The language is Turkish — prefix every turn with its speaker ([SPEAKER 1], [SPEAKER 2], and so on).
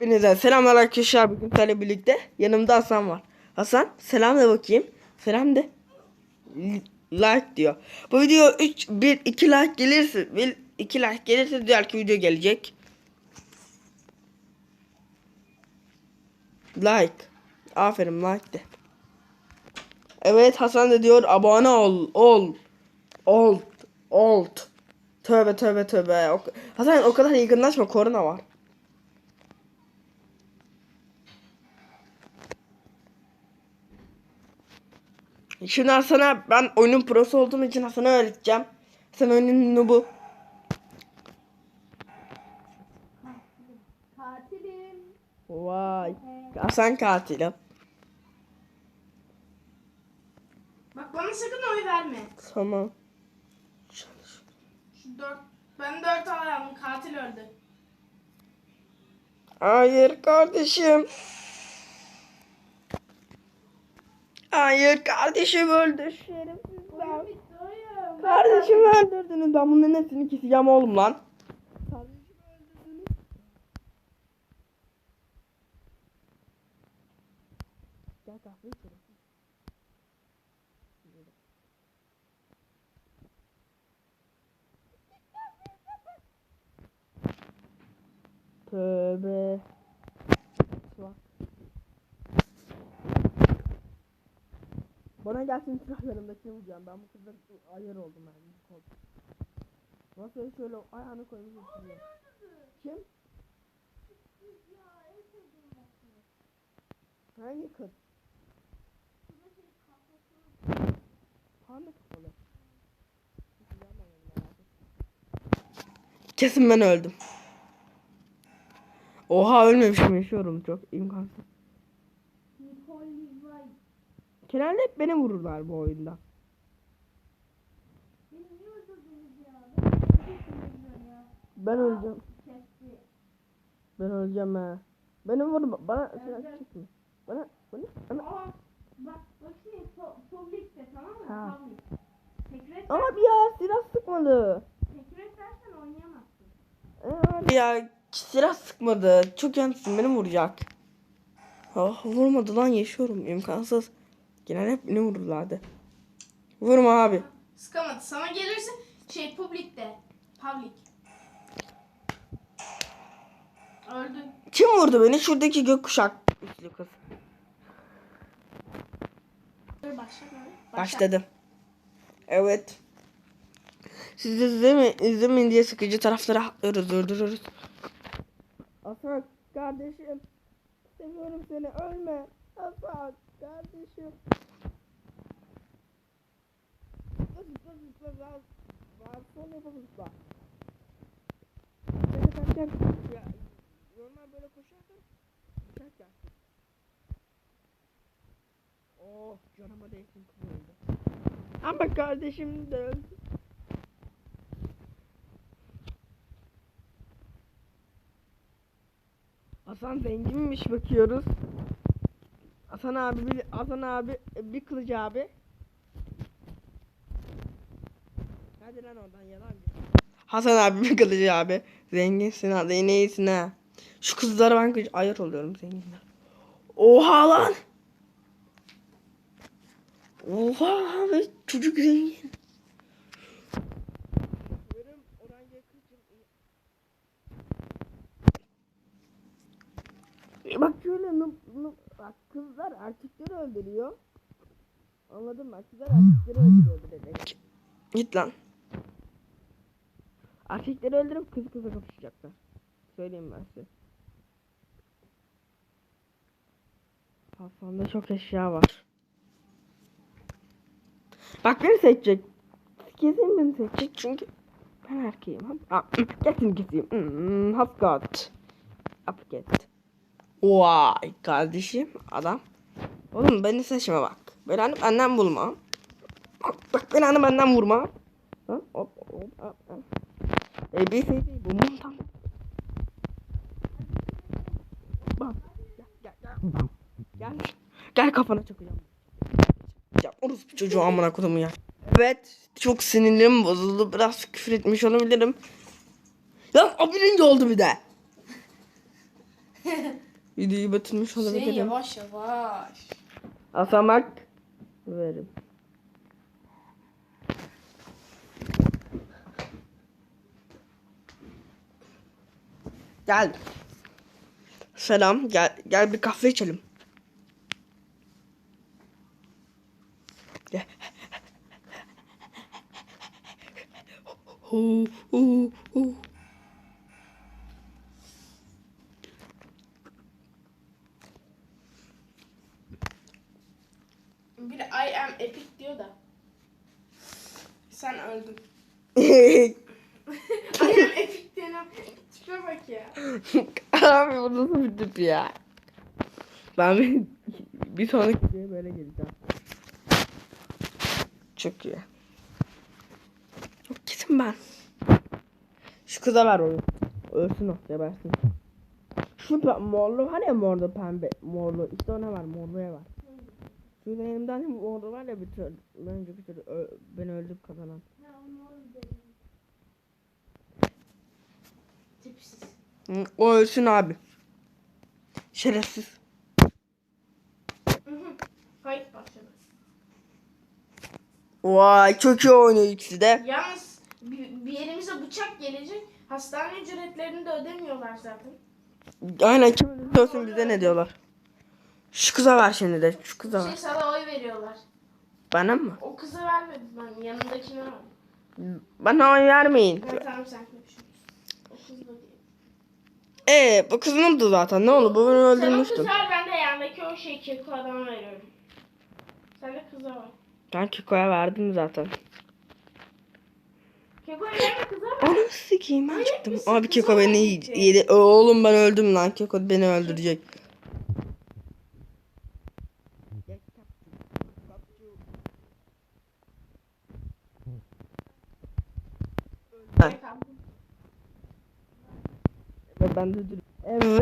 [SPEAKER 1] Hepinize selamlar arkadaşlar. Bugün sizlerle birlikte yanımda Hasan var. Hasan selam de bakayım. Selam de. Like diyor. Bu video 3 1 2 like gelirse 1 2 like gelirse diğerki video gelecek. Like. Aferin like de. Evet Hasan da diyor abone ol ol ol ol. Tövbe tövbe tövbe. Hasan o kadar yakınlaşma korona var. Şimdi Hasan'a ben oyunun prosu olduğum için Hasan'a öğreteceğim. Sen oyunun noob'u.
[SPEAKER 2] Katilim.
[SPEAKER 1] Vay. Hasan katilim.
[SPEAKER 2] Bak bana sakın oy verme.
[SPEAKER 1] Tamam.
[SPEAKER 2] Şu dört, ben dört aldım katil öldü.
[SPEAKER 1] Hayır kardeşim. Hayır kardeşim öldü.
[SPEAKER 2] Oyun.
[SPEAKER 1] Kardeşimi öldürdünüz. Ben bunların hepsini keseceğim oğlum lan. Kardeşimi öldürdünüz. Gel kahve içelim. Tövbe. Bak. Bana gelsin silahlarımdakini vuracağım. Ben bu kızdan ayar oldum ben. Nasıl şöyle ayağını koymuş oturuyor. Kim? Hangi kız? Panda kafalı. Kesin ben öldüm. Oha ölmemişim yaşıyorum çok imkansız. Genelde hep beni vururlar bu oyunda.
[SPEAKER 2] Beni niye öldürdünüz ya? Ben öldürdünüz ya.
[SPEAKER 1] Ben öleceğim.
[SPEAKER 2] Kesti.
[SPEAKER 1] Ben öleceğim ha. Beni vurma. Bana silah
[SPEAKER 2] Öleceğim.
[SPEAKER 1] çekme. Bana bana bana.
[SPEAKER 2] Aa, bak bak şimdi publikte tamam mı?
[SPEAKER 1] Ha.
[SPEAKER 2] Public. Tekrar
[SPEAKER 1] Abi ya silah sıkmadı.
[SPEAKER 2] tekrar edersen oynayamazsın.
[SPEAKER 1] Abi ya silah sıkmadı. Çok yansın beni vuracak. Ah vurmadı lan yaşıyorum imkansız. Genelde hep beni vururlardı. Vurma abi.
[SPEAKER 2] Sıkamadı. Sana gelirse şey publikte. Public. Öldü.
[SPEAKER 1] Kim vurdu beni? Şuradaki gökkuşak üstlü kız.
[SPEAKER 2] Başla.
[SPEAKER 1] Başladım. Evet. Siz de izleme, izlemeyin diye sıkıcı taraflara atlıyoruz, öldürürüz. Hasan kardeşim. Seviyorum seni ölme. Hasan kardeşim. Zıpla zıpla zıpla zıpla. Var son yapalım zıpla. Gel gel. Ya, normal böyle koşarsan uçak gelsin. Oh canıma değsin kız öldü. Ama kardeşim de öldü. Hasan zenginmiş bakıyoruz. Hasan abi bir Hasan abi bir kılıcı abi. Hadi lan oradan yalan. Hasan abi bir kılıcı abi. Zenginsin hadi en iyisin ha. Şu kızlara ben gıc- ayar oluyorum zenginler. Oha lan. Oha abi çocuk zengin. E Bak şöyle bak kızlar erkekleri öldürüyor. Anladın mı? Kızlar erkekleri öldürüyor direkt. Git lan. Erkekleri öldürüp kız kıza kapışacaklar. Söyleyeyim ben size. Kafamda çok eşya var. Bak beni seçecek. Kesin beni seçecek çünkü ben erkeğim. Kesin keseyim. Hmm, Hapgat. Hapgat. Vay kardeşim adam. Oğlum beni seçme bak. Belanı benden bulma. Bak, bak belanı benden vurma. Hop hop hop hop. E bir şey değil bu montan. Bak. Gel gel gel. Kafana çakacağım. Ya orospu çocuğu amına kodumu ya. Evet çok sinirlerim bozuldu. Biraz küfür etmiş olabilirim. Ya o birinci oldu bir de. Videoyu batırmış
[SPEAKER 2] Hüseyin
[SPEAKER 1] olabilirim.
[SPEAKER 2] yavaş yavaş.
[SPEAKER 1] Asamak verim. Gel. Selam. Gel gel bir kahve içelim. Gel. Hu, hu, hu.
[SPEAKER 2] Biri I am epic diyor da. Sen öldün. I am epic diye ne Tipe bak ya.
[SPEAKER 1] Abi bu nasıl bir tip ya? Ben bir, bir sonraki videoya böyle geleceğim. Çok iyi. Kesin ben. Şu kıza ver onu. Ölsün o gebersin. Şu pe- morlu var ya morlu pembe. Morlu. İşte ona var morluya var. Şurada elimde hani morlu var ya bir tür. Önce bir tür O ölsün abi. Şerefsiz.
[SPEAKER 2] Başladı.
[SPEAKER 1] Vay çok iyi oynuyor ikisi de.
[SPEAKER 2] Yalnız bir, bir yerimize bıçak gelecek. Hastane ücretlerini de ödemiyorlar zaten.
[SPEAKER 1] Aynen kim ölürse ölsün bize ne diyorlar. Şu kıza ver şimdi de. Şu kıza
[SPEAKER 2] Şey
[SPEAKER 1] ver.
[SPEAKER 2] sana oy veriyorlar.
[SPEAKER 1] Bana mı?
[SPEAKER 2] O kıza vermedim ben. Yanındakine verdim.
[SPEAKER 1] Bana oy vermeyin.
[SPEAKER 2] Ben tamam sen konuşuyorsun. O kız da değil.
[SPEAKER 1] Ee bu kız mutlu zaten. Ne oldu? Bu beni
[SPEAKER 2] Sen o
[SPEAKER 1] öldürmüştü.
[SPEAKER 2] kıza ver ben de yandaki o şey keko adama veriyorum. Sen de kıza ver.
[SPEAKER 1] Ben Keko'ya verdim zaten.
[SPEAKER 2] Keko'ya verme kıza ver.
[SPEAKER 1] Onu sikeyim ben çıktım. Abi Keko beni
[SPEAKER 2] verecektin.
[SPEAKER 1] yedi. Oğlum ben öldüm lan. Keko beni öldürecek. Ben, ben de Evet.